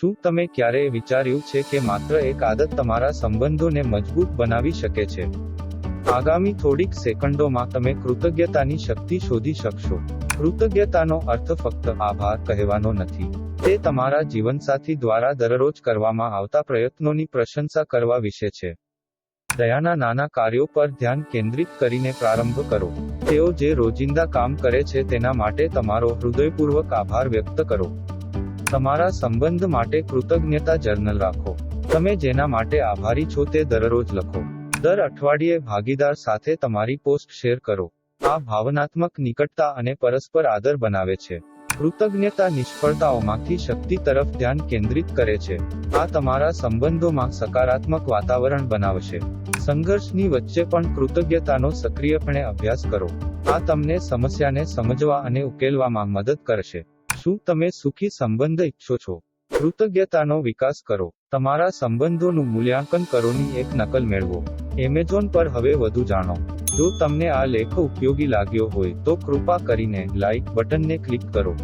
શું તમે ક્યારેય વિચાર્યું છે કે માત્ર એક આદત તમારા સંબંધોને મજબૂત બનાવી શકે છે? આગામી થોડીક સેકન્ડોમાં તમે કૃતજ્ઞતાની શક્તિ શોધી શકશો. કૃતજ્ઞતાનો અર્થ ફક્ત આભાર કહેવાનો નથી. તે તમારા જીવનસાથી દ્વારા દરરોજ કરવામાં આવતા પ્રયત્નોની પ્રશંસા કરવા વિશે છે. દયાના નાના કાર્યો પર ધ્યાન કેન્દ્રિત કરીને પ્રારંભ કરો. તેઓ જે રોજિંદા કામ કરે છે તેના માટે તમારો હૃદયપૂર્વક આભાર વ્યક્ત કરો. તમારા સંબંધ માટે કૃતજ્ઞતા જર્નલ રાખો. તમે જેના માટે આભારી છો તે દરરોજ લખો. દર અઠવાડિયે ભાગીદાર સાથે તમારી પોસ્ટ શેર કરો. આ ભાવનાત્મક નિકટતા અને પરસ્પર આદર બનાવે છે. કૃતજ્ઞતા નિષ્ફળતાઓમાંથી શક્તિ તરફ ધ્યાન કેન્દ્રિત કરે છે. આ તમારા સંબંધોમાં સકારાત્મક વાતાવરણ બનાવશે. સંઘર્ષની વચ્ચે પણ કૃતજ્ઞતાનો સક્રિયપણે અભ્યાસ કરો. આ તમને સમસ્યાને સમજવા અને ઉકેલવામાં મદદ કરશે. શું તમે સુખી સંબંધ ઈચ્છો છો? કૃતજ્ઞતાનો વિકાસ કરો. તમારા સંબંધોનું મૂલ્યાંકન કરોની એક નકલ મેળવો. એમેઝોન પર હવે વધુ જાણો. જો તમને આ લેખ ઉપયોગી લાગ્યો હોય તો કૃપા કરીને લાઇક બટનને ક્લિક કરો.